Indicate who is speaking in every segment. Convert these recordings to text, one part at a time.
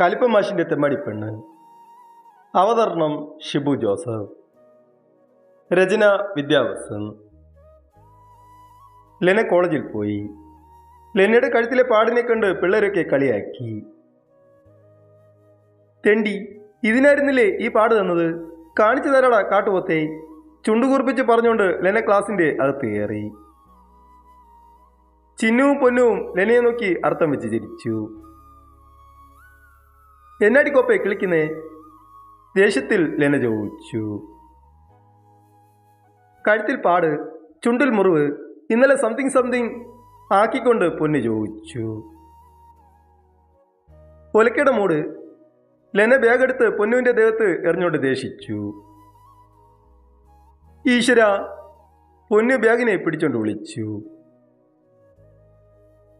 Speaker 1: കലിപ്പമാഷിന്റെ തെമ്മാടിപ്പെണ്ണ് അവതരണം ഷിബു ജോസഫ്. രചന വിദ്യാവസൻ. ലെന കോളേജിൽ പോയി. ലെനയുടെ കഴുത്തിലെ പാടിനെ കണ്ട് പിള്ളേരൊക്കെ കളിയാക്കി. തെണ്ടി ഇതിനായിരുന്നില്ലേ ഈ പാട് തന്നത്? കാണിച്ചു തരാടാ കാട്ടുപോത്തെ. ചുണ്ടുകൂർപ്പിച്ച് പറഞ്ഞുകൊണ്ട് ലെന ക്ലാസിന്റെ അകത്ത് കയറി. ചിന്നുവും പൊന്നുവും ലെനയെ നോക്കി അർത്ഥം വെച്ച് ചിരിച്ചു. എന്നാടി കോപ്പെ കിളിക്കുന്നേ? ദേഷ്യത്തിൽ ലെന ചോദിച്ചു. കഴുത്തിൽ പാട് ചുണ്ടിൽ മുറിവ് ഇന്നലെ സംതിങ് സംതിങ് ആക്കിക്കൊണ്ട് പൊന്നു ചോദിച്ചു. ഒലക്കയുടെ മൂട് ലെന ബാഗെടുത്ത് പൊന്നുവിന്റെ ദേഹത്ത് എറിഞ്ഞുകൊണ്ട് ദേഷിച്ചു. ഈശ്വര പൊന്നു ബാഗിനെ പിടിച്ചോണ്ട് വിളിച്ചു.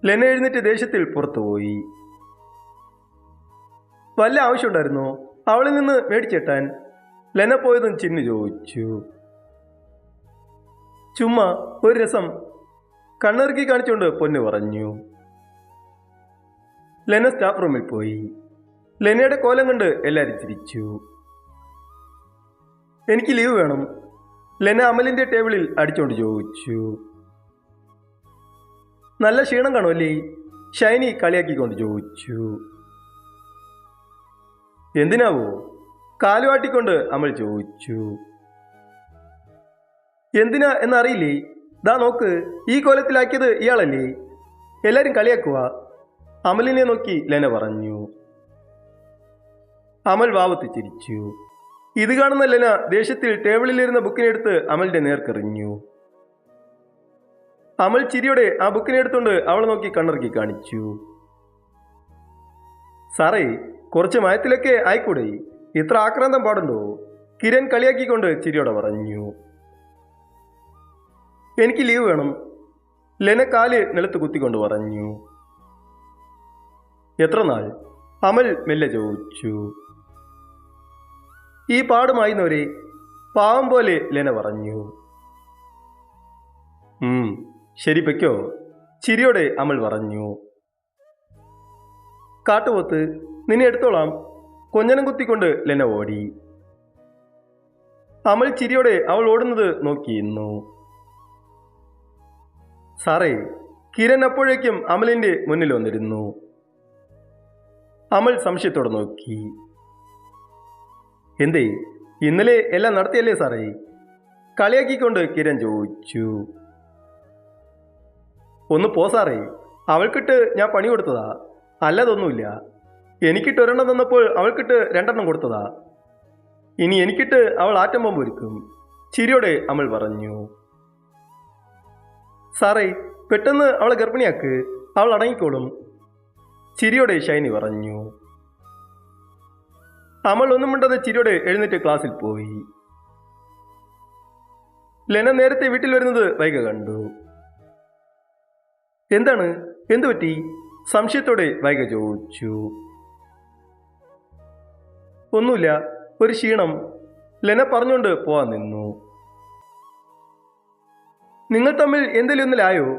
Speaker 1: ലെന എഴുന്നേറ്റ് ദേഷ്യത്തിൽ പുറത്തുപോയി. വല്ല ആവശ്യമുണ്ടായിരുന്നോ? അവളിൽ നിന്ന് മേടിച്ചേട്ടാൻ. ലെന പോയതും ചിന്നു ചോദിച്ചു. ചുമ്മാ ഒരു രസം കണ്ണിറക്കി കാണിച്ചുകൊണ്ട് പൊന്നു പറഞ്ഞു. ലെന സ്റ്റാഫ് റൂമിൽ പോയി. ലെനയുടെ കോലം കണ്ട് എല്ലാവരും ചിരിച്ചു. എനിക്ക് ലീവ് വേണം. ലെന അമലിന്റെ ടേബിളിൽ അടിച്ചുകൊണ്ട് ചോദിച്ചു. നല്ല ക്ഷീണം കാണുമല്ലേ? ഷൈനി കളിയാക്കിക്കൊണ്ട് ചോദിച്ചു. എന്തിനാവോ? കാലുവാട്ടിക്കൊണ്ട് അമൽ ചോദിച്ചു. എന്തിനാ എന്നറിയില്ലേ? ദാ നോക്ക് ഈ കോലത്തിലാക്കിയത് ഇയാളല്ലേ? എല്ലാരും കളിയാക്കുക. അമലിനെ നോക്കി ലെന പറഞ്ഞു. അമൽ വാവത്ത് ചിരിച്ചു. ഇത് കാണുന്ന ലെന ദേഷ്യത്തിൽ ടേബിളിലിരുന്ന ബുക്കിനെടുത്ത് അമലിന്റെ നേർക്കെറിഞ്ഞു. അമൽ ചിരിയോടെ ആ ബുക്കിനെ എടുത്തുകൊണ്ട് അവളെ നോക്കി കണ്ണിറക്കി കാണിച്ചു. സാറേ കുറച്ച് മയത്തിലൊക്കെ ആയിക്കൂടെ? ഇത്ര ആക്രാന്തം പാടുണ്ടോ? കിരൺ കളിയാക്കിക്കൊണ്ട് ചിരിയോടെ പറഞ്ഞു. എനിക്ക് ലീവ് വേണം. ലെന കാൽ നിലത്ത് കുത്തിക്കൊണ്ട് പറഞ്ഞു. എത്ര നാൾ? അമൽ മെല്ലെ ചോദിച്ചു. ഈ പാടുമായിരുന്നവരെ പാവം പോലെ ലെന പറഞ്ഞു. ശരി പെക്കോ ചിരിയോടെ അമൽ പറഞ്ഞു. കാട്ടുപോത്ത് നിന്നെ എടുത്തോളാം. കൊഞ്ഞനം കുത്തിക്കൊണ്ട് ലെന ഓടി. അമൽ ചിരിയോടെ അവൾ ഓടുന്നത് നോക്കിയിരുന്നു സാറേ കിരൺ അപ്പോഴേക്കും അമലിന്റെ മുന്നിൽ വന്നിരുന്നു. അമൽ സംശയത്തോടെ നോക്കി. എന്തേ ഇന്നലെ എല്ലാം നടത്തിയല്ലേ സാറേ? കളിയാക്കിക്കൊണ്ട് കിരൺ ചോദിച്ചു. ഒന്ന് പോ സാറേ അവൾക്കിട്ട് ഞാൻ പണി കൊടുത്തതാ അല്ലതൊന്നുമില്ല എനിക്കിട്ട് ഒരെണ്ണം തന്നപ്പോൾ അവൾക്കിട്ട് രണ്ടെണ്ണം കൊടുത്തതാ. ഇനി എനിക്കിട്ട് അവൾ ആറ്റം ബോംബ് ഒരുക്കും. ചിരിയോടെ അമൽ പറഞ്ഞു. സാറേ പെട്ടെന്ന് അവളെ ഗർഭിണിയാക്ക്. അവൾ അടങ്ങിക്കോളും. ചിരിയോടെ ഷൈനി പറഞ്ഞു. അമൽ ഒന്നും മിണ്ടാതെ ചിരിയോടെ എഴുന്നേറ്റ് ക്ലാസ്സിൽ പോയി. ലെന നേരത്തെ വീട്ടിൽ വരുന്നത് വൈക കണ്ടു. എന്താണ്? എന്തു പറ്റി സംശയത്തോടെ വൈക ചോദിച്ചു. ഒന്നുമില്ല ഒരു ക്ഷീണം. ലെന പറഞ്ഞുകൊണ്ട് പോവാൻ നിന്നു. നിങ്ങൾ തമ്മിൽ എന്തെങ്കിലും ഒന്നിലായോ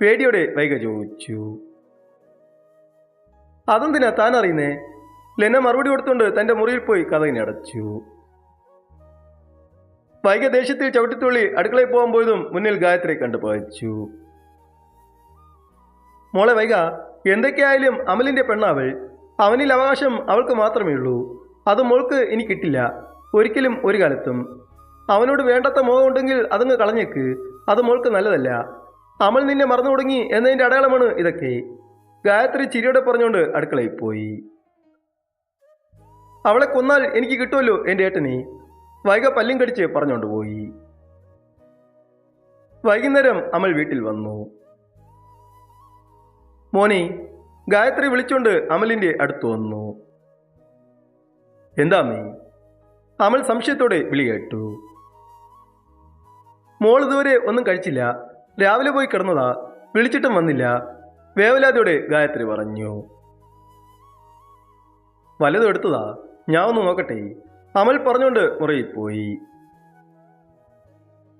Speaker 1: പേടിയോടെ വൈക ചോദിച്ചു. അതെന്തിനാ താൻ അറിയുന്നേ? ലെന മറുപടി കൊടുത്തുകൊണ്ട് തന്റെ മുറിയിൽ പോയി കഥകിനെ അടച്ചു. വൈക ദേശത്തിൽ ചവിട്ടിത്തുള്ളി അടുക്കളയിൽ പോകാൻ പോയതും മുന്നിൽ ഗായത്രി കണ്ടു പകച്ചു മോളെ വൈക എന്തൊക്കെയായാലും അമലിന്റെ പെണ്ണാവൾ. അവനിൽ അവകാശം അവൾക്ക് മാത്രമേ ഉള്ളൂ അത് മോൾക്ക് ഇനി കിട്ടില്ല. ഒരിക്കലും ഒരു കാലത്തും. അവനോട് വേണ്ടാത്ത മോഹം ഉണ്ടെങ്കിൽ അതങ്ങ് കളഞ്ഞേക്ക്. അത് മോൾക്ക് നല്ലതല്ല. അമൽ നിന്നെ മറന്നു തുടങ്ങി എന്നതിന്റെ അടയാളമാണ് ഇതൊക്കെ. ഗായത്രി ചിരിയോടെ പറഞ്ഞുകൊണ്ട് അടുക്കളയിൽ പോയി. അവളെ കൊന്നാൽ എനിക്ക് കിട്ടുമല്ലോ എന്റെ ഏട്ടനെ. വൈക പല്ലും കടിച്ച് പറഞ്ഞുകൊണ്ട് പോയി. വൈകുന്നേരം അമൽ വീട്ടിൽ വന്നു. മോനെ ഗായത്രി വിളിച്ചുകൊണ്ട് അമലിന്റെ അടുത്ത് വന്നു. എന്താ അമ്മേ? അമൽ സംശയത്തോടെ വിളി കേട്ടു. മോൾ ഇതുവരെ ഒന്നും കഴിച്ചില്ല. രാവിലെ പോയി കിടന്നതാ. വിളിച്ചിട്ടും വന്നില്ല. വേവലാതിയോടെ ഗായത്രി പറഞ്ഞു. വലതും എടുത്തതാ? ഞാൻ ഒന്ന് നോക്കട്ടെ. അമൽ പറഞ്ഞുകൊണ്ട് മുറിയിൽ പോയി.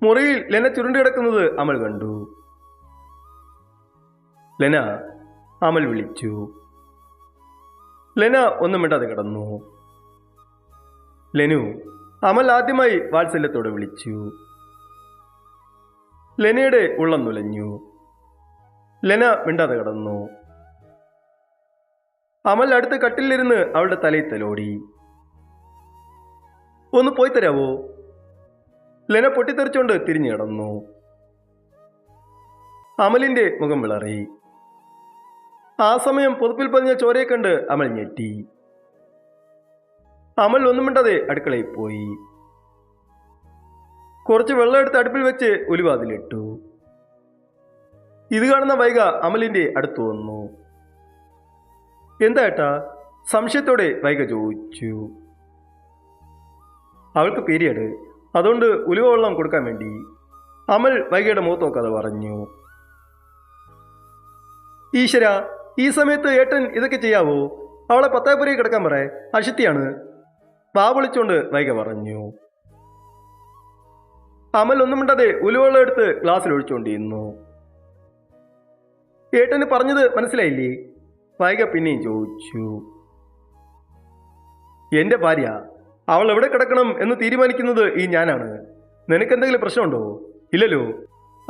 Speaker 1: മുറിയിൽ ലെന ചുരുണ്ടി കിടക്കുന്നത് അമൽ കണ്ടു. ലെന അമൽ വിളിച്ചു. ലെന ഒന്നും മിണ്ടാതെ കിടന്നു. ലെനു അമൽ ആദ്യമായി വാത്സല്യത്തോടെ വിളിച്ചു. ലെനയുടെ ഉള്ളം നുലഞ്ഞു. ലെന മിണ്ടാതെ കടന്നു. അമൽ അടുത്ത് കട്ടിലിരുന്ന് അവളുടെ തലയിൽ തലോടി. ഒന്ന് പോയി തരാവോ? ലെന പൊട്ടിത്തെറിച്ചുകൊണ്ട് തിരിഞ്ഞു കിടന്നു. അമലിന്റെ മുഖം വിളറി. ആ സമയം പുതുപ്പിൽ പതിഞ്ഞ ചോരയെ കണ്ട് അമൽ ഞെട്ടി. അമൽ ഒന്നും മിണ്ടാതെ അടുക്കളയിൽ പോയി. കുറച്ച് വെള്ളം എടുത്ത് അടുപ്പിൽ വെച്ച് ഒലിവാതിലിട്ടു ഇത് കാണുന്ന വൈക അമലിന്റെ അടുത്ത് വന്നു. എന്താ ഏട്ടാ? സംശയത്തോടെ വൈക ചോദിച്ചു. അവൾക്ക് പീരിയഡ് അതുകൊണ്ട് ഉലുവ വെള്ളം കൊടുക്കാൻ വേണ്ടി. അമൽ വൈകയുടെ മുഖത്ത് നോക്കാതെ പറഞ്ഞു. ഈശ്വര ഈ സമയത്ത് ഏട്ടൻ ഇതൊക്കെ ചെയ്യാവോ? അവളെ പത്തായപ്പുരയിൽ കിടക്കാൻ പറ. അശക്തിയാണ് വാ വിളിച്ചുകൊണ്ട് വൈക പറഞ്ഞു. അമൽ ഒന്നും മിണ്ടാതെ ഉലുവെള്ളം എടുത്ത് ഗ്ലാസ്സിൽ ഒഴിച്ചുകൊണ്ടിരുന്നു ഏട്ടന് പറഞ്ഞത് മനസ്സിലായില്ലേ? വൈക പിന്നെയും ചോദിച്ചു. എന്റെ ഭാര്യ അവൾ എവിടെ കിടക്കണം എന്ന് തീരുമാനിക്കുന്നത് ഈ ഞാനാണ്. നിനക്ക് എന്തെങ്കിലും പ്രശ്നമുണ്ടോ? ഇല്ലല്ലോ.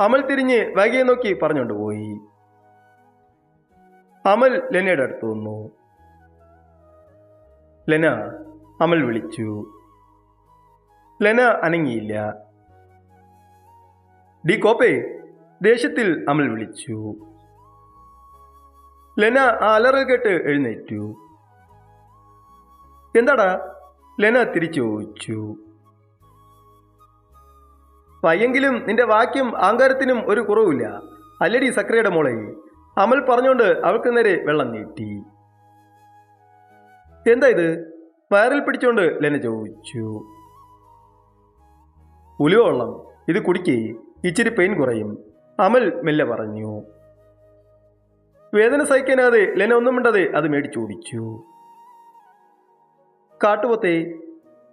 Speaker 1: അമൽ തിരിഞ്ഞ് വൈകയെ നോക്കി പറഞ്ഞുകൊണ്ട് പോയി. അമൽ ലെനയുടെ അടുത്ത് വന്നു. ലെന അമൽ വിളിച്ചു. ലെന അനങ്ങിയില്ല. ഡി കോപ്പേ ദേഷ്യത്തിൽ അമൽ വിളിച്ചു. ലെന ആ അലറൽ കേട്ട് എഴുന്നേറ്റു. എന്താടാ? ലെന തിരിച്ചു ചോദിച്ചു പയ്യെങ്കിലും നിന്റെ വാക്യം ആങ്കാരത്തിനും ഒരു കുറവില്ല അല്ലടി സക്രയുടെ മോളെ. അമൽ പറഞ്ഞുകൊണ്ട് അവൾക്ക് നേരെ വെള്ളം നീട്ടി. എന്താ ഇത്? വയറിൽ പിടിച്ചോണ്ട് ലെന ചോദിച്ചു. ഉലുവ ഇത് കുടിക്കേ ഇച്ചിരി പെയിൻ കുറയും അമൽ മെല്ലെ പറഞ്ഞു. വേദന സഹിക്കാനാതെ ലെന ഒന്നും മിണ്ടാതെ അത് മേടിച്ചു കുടിച്ചു കാട്ടുപോത്തെ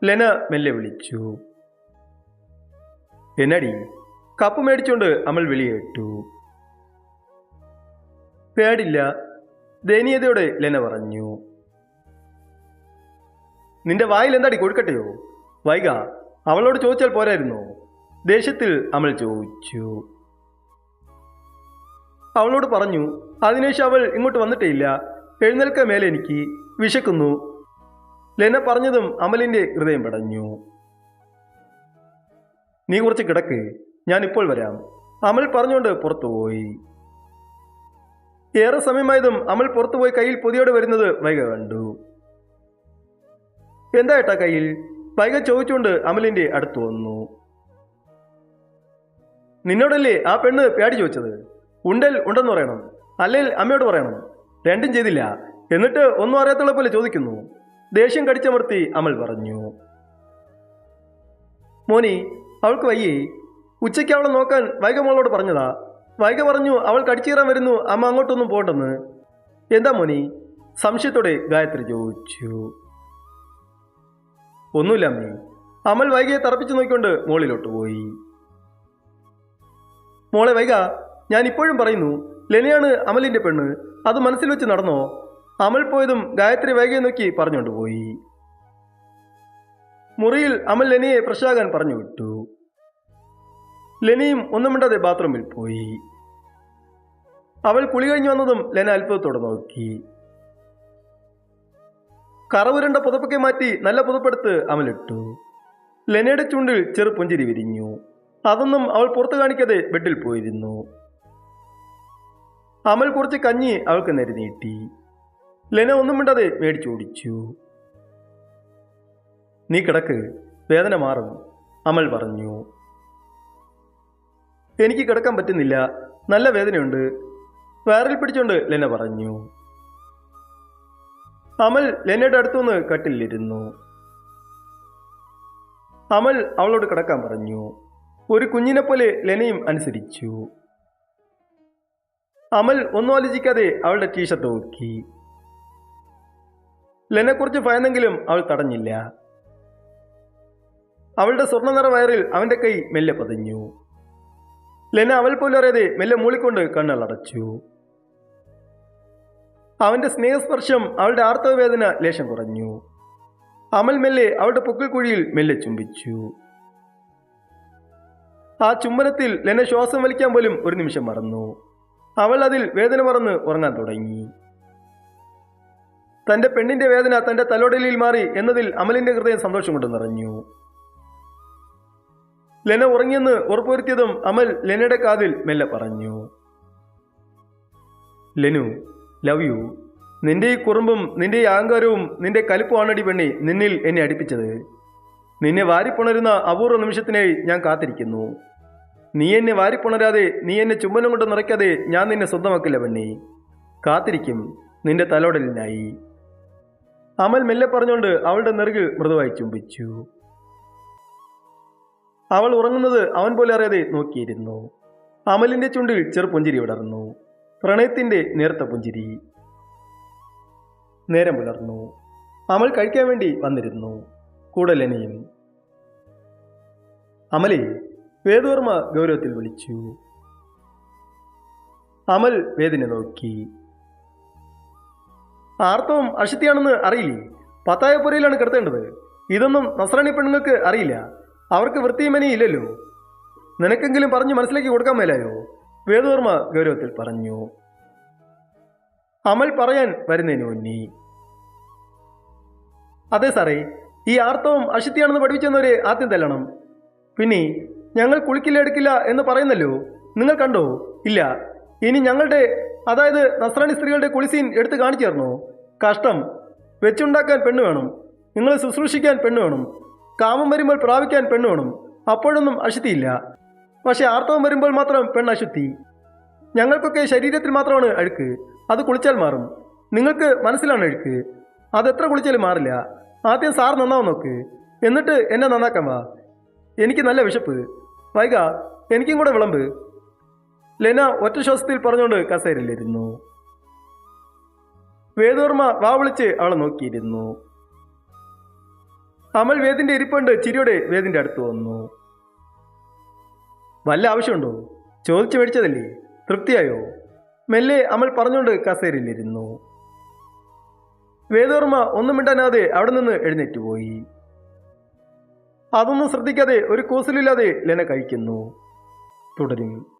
Speaker 1: ലെന മെല്ലെ വിളിച്ചു. എന്നടി കപ്പ് മേടിച്ചോണ്ട് അമൽ വെളിയേട്ടു പേടില്ല ദയനീയതയോടെ ലെന പറഞ്ഞു. നിന്റെ വായിൽ എന്താടി കൊടുക്കട്ടെയോ വൈക അവളോട് ചോദിച്ചാൽ പോരായിരുന്നോ? ദേഷ്യത്തിൽ അമൽ ചോദിച്ചു. അവളോട് പറഞ്ഞു അതിനുശേഷം അവൾ ഇങ്ങോട്ട് വന്നിട്ടേ ഇല്ല എഴുന്നേൽക്ക മേലെ എനിക്ക്. വിശക്കുന്നു. ലെന പറഞ്ഞതും അമലിന്റെ ഹൃദയം പടഞ്ഞു. നീ കുറച്ച് കിടക്ക്. ഞാൻ ഇപ്പോൾ വരാം. അമൽ പറഞ്ഞുകൊണ്ട് പുറത്തുപോയി. ഏറെ സമയമായതും അമൽ പുറത്തുപോയി കയ്യിൽ പൊതിയോടെ വരുന്നത് വൈക കണ്ടു. എന്താ ഏട്ടാ കയ്യിൽ? പൈക ചോദിച്ചുകൊണ്ട് അമലിന്റെ അടുത്ത് വന്നു. നിന്നോടല്ലേ ആ പെണ്ണ് പേടി ചോദിച്ചത്? ഉണ്ടൽ ഉണ്ടെന്ന് പറയണം. അല്ലെങ്കിൽ അമ്മയോട് പറയണം. രണ്ടും ചെയ്തില്ല. എന്നിട്ട് ഒന്നും അറിയാത്തുള്ള പോലെ ചോദിക്കുന്നു. ദേഷ്യം കടിച്ചമർത്തി അമൽ പറഞ്ഞു. മോനി അവൾക്ക് വയ്യേ. ഉച്ചയ്ക്ക് അവളെ നോക്കാൻ വൈക മോളോട് പറഞ്ഞതാ. വൈക പറഞ്ഞു അവൾ കടിച്ചീറാൻ വരുന്നു. അമ്മ അങ്ങോട്ടൊന്നും പോകണ്ടെന്ന് എന്താ മോനി? സംശയത്തോടെ ഗായത്രി ചോദിച്ചു. ഒന്നുമില്ല അമ്മീ. അമൽ വൈകിയെ തറപ്പിച്ചു നോക്കിക്കൊണ്ട് മോളിലോട്ട് പോയി. മോളെ വൈക ഞാൻ ഇപ്പോഴും പറയുന്നു ലെനിയാണ് അമലിന്റെ പെണ്ണ്. അത് മനസ്സിൽ വെച്ച് നടന്നോ? അമൽ പോയതും ഗായത്രി വൈകിയെ നോക്കി പറഞ്ഞുകൊണ്ട് പോയി. മുറിയിൽ അമൽ ലെനിയെ പ്രശാകൻ പറഞ്ഞു വിട്ടു. ലെനിയും ഒന്നും മിണ്ടാതെ ബാത്റൂമിൽ പോയി. അവൾ കുളി കഴിഞ്ഞു വന്നതും ലെന അത്ഭുതത്തോടെ നോക്കി. കറവുരണ്ട പുതപ്പൊക്കെ മാറ്റി നല്ല പുതപ്പെടുത്ത് അമലിട്ടു. ലെനയുടെ ചുണ്ടിൽ ചെറു പുഞ്ചിരി വിരിഞ്ഞു. അതൊന്നും അവൾ പുറത്തു കാണിക്കാതെ ബെഡിൽ പോയിരുന്നു. അമൽ കുറച്ച് കഞ്ഞി അവൾക്ക് നേരെ നീട്ടി. ലെന ഒന്നും മിണ്ടാതെ മേടിച്ചോടിച്ചു നീ കിടക്ക്. വേദന മാറും അമൽ പറഞ്ഞു. എനിക്ക് കിടക്കാൻ പറ്റുന്നില്ല. നല്ല വേദനയുണ്ട്. വയറിൽ പിടിച്ചോണ്ട് ലെന പറഞ്ഞു. അമൽ ലെനയുടെ അടുത്തുനിന്ന് കട്ടിലിരുന്നു. അമൽ അവളോട് കിടക്കാൻ പറഞ്ഞു. ഒരു കുഞ്ഞിനെ പോലെ ലെനയും അനുസരിച്ചു. അമൽ ഒന്നും ആലോചിക്കാതെ അവളുടെ ടീഷർട്ട് നോക്കി. ലെനെക്കുറിച്ച് ഭയന്നെങ്കിലും അവൾ തടഞ്ഞില്ല. അവളുടെ സ്വർണനിറ വയറിൽ അവന്റെ കൈ മെല്ലെ പതിഞ്ഞു. ലെന അവൾ പോലും അറിയാതെ മെല്ലെ മൂളിക്കൊണ്ട് കണ്ണുകളടച്ചു അവന്റെ സ്നേഹസ്പർശം അവളുടെ ആർത്തവവേദന ലേശം കുറഞ്ഞു. അമൽ മെല്ലെ അവളുടെ പൊക്കിൾക്കുഴിയിൽ മെല്ലെ ചുംബിച്ചു. ആ ചുംബനത്തിൽ ലെന ശ്വാസം വലിക്കാൻ പോലും ഒരു നിമിഷം മറന്നു. അവൾ അതിൽ വേദന മറന്ന് ഉറങ്ങാൻ തുടങ്ങി. തന്റെ പെണ്ണിന്റെ വേദന തന്റെ തലോടലിൽ മാറി എന്നതിൽ അമലിന്റെ ഹൃദയം സന്തോഷം കൊണ്ട് നിറഞ്ഞു. ലെന ഉറങ്ങിയെന്ന് ഉറപ്പുവരുത്തിയതും അമൽ ലെനയുടെ കാതിൽ മെല്ലെ പറഞ്ഞു. ലെനു ലവ് യു നിന്റെ ഈ കുറുമ്പും നിന്റെ ഈ അഹങ്കാരവും നിന്റെ കലിപ്പുമാണടി പെണ്ണി നിന്നിൽ എന്നെ അടുപ്പിച്ചത്. നിന്നെ വാരിപ്പുണരുന്ന അപൂർവ നിമിഷത്തിനായി ഞാൻ കാത്തിരിക്കുന്നു. നീ എന്നെ വാരിപ്പുണരാതെ നീ എന്നെ ചുമ്മനം കൊണ്ട് നിറയ്ക്കാതെ ഞാൻ നിന്നെ സ്വന്തമാക്കില്ല പെണ്ണി. കാത്തിരിക്കും. നിന്റെ തലോടലിനായി. അമൽ മെല്ലെ പറഞ്ഞുകൊണ്ട് അവളുടെ നെറുകിൽ മൃദുവായി ചുംബിച്ചു. അവൾ ഉറങ്ങുന്നത് അവൻ പോലെ അറിയാതെ നോക്കിയിരുന്നു. അമലിന്റെ ചുണ്ടിൽ ചെറുപുഞ്ചിരി വിടർന്നു. പ്രണയത്തിന്റെ നേർത്ത പുഞ്ചിരി. നേരം പുലർന്നു. അമൽ കഴിക്കാൻ വേണ്ടി വന്നിരുന്നു. കൂടെ അമലെ വേദവർമ്മ ഗൗരവത്തിൽ വിളിച്ചു. അമൽ വേദിനെ നോക്കി. ആർത്തവം അശുദ്ധിയാണെന്ന് അറിയില്ലേ? പത്തായപ്പുരയിലാണ് കിടത്തേണ്ടത്. ഇതൊന്നും നസ്രാണി പെണ്ണുങ്ങൾക്ക് അറിയില്ല. അവർക്ക് വൃത്തിയും മനിയില്ലല്ലോ നിനക്കെങ്കിലും പറഞ്ഞ് മനസ്സിലാക്കി കൊടുക്കാൻ മേലായോ? വേദവർമ്മ ഗൗരവത്തിൽ പറഞ്ഞു അമൽ പറയാൻ വരുന്നതിന് ഉന്നി അതെ സാറേ ഈ ആർത്തവം അശുദ്ധിയാണെന്ന് പഠിപ്പിച്ചെന്നവരെ ആദ്യം തല്ലണം. പിന്നെ ഞങ്ങൾ കുളിക്കില്ല എടുക്കില്ല എന്ന് പറയുന്നല്ലോ നിങ്ങൾ കണ്ടോ? ഇല്ല. ഇനി ഞങ്ങളുടെ അതായത് നസ്രാണി സ്ത്രീകളുടെ കുളിസീൻ എടുത്ത് കാണിച്ചു തരണോ? കഷ്ടം. വെച്ചുണ്ടാക്കാൻ പെണ്ണ് വേണം. നിങ്ങളെ ശുശ്രൂഷിക്കാൻ പെണ്ണ് വേണം. കാമം വരുമ്പോൾ പ്രാപിക്കാൻ പെണ്ണ് വേണം. അപ്പോഴൊന്നും അശുദ്ധിയില്ല. പക്ഷേ ആർത്തവം വരുമ്പോൾ മാത്രം പെണ്ണശുദ്ധി. ഞങ്ങൾക്കൊക്കെ ശരീരത്തിൽ മാത്രമാണ് അഴുക്ക്. അത് കുളിച്ചാൽ മാറും. നിങ്ങൾക്ക് മനസ്സിലാണ് അഴുക്ക്. എത്ര കുളിച്ചാലും മാറില്ല. ആദ്യം സാർ നന്നാവും നോക്ക്. എന്നിട്ട് എന്നെ നന്നാക്കാൻ വാ. എനിക്ക് നല്ല വിശപ്പ്. വൈക എനിക്കും കൂടെ വിളമ്പ്. ലെന ഒറ്റ ശ്വാസത്തിൽ പറഞ്ഞുകൊണ്ട് കസേരയിലിരുന്നു. വേദോർമ്മ വാ വിളിച്ച് അവളെ നോക്കിയിരുന്നു. അമൽ വേദിന്റെ ഇരിപ്പുണ്ട് ചിരിയോടെ വേദിന്റെ അടുത്ത് വന്നു. വല്ല ആവശ്യമുണ്ടോ? ചോദിച്ചു മേടിച്ചതല്ലേ? തൃപ്തിയായോ? മെല്ലെ അമൽ പറഞ്ഞുകൊണ്ട് കസേരയിലിരുന്നു. വേദോർമ്മ ഒന്നും മിണ്ടാനാതെ അവിടെ നിന്ന് എഴുന്നേറ്റ് പോയി. അതൊന്നും ശ്രദ്ധിക്കാതെ ഒരു കൂസലില്ലാതെ ലെന കഴിക്കുന്നു. തുടരും.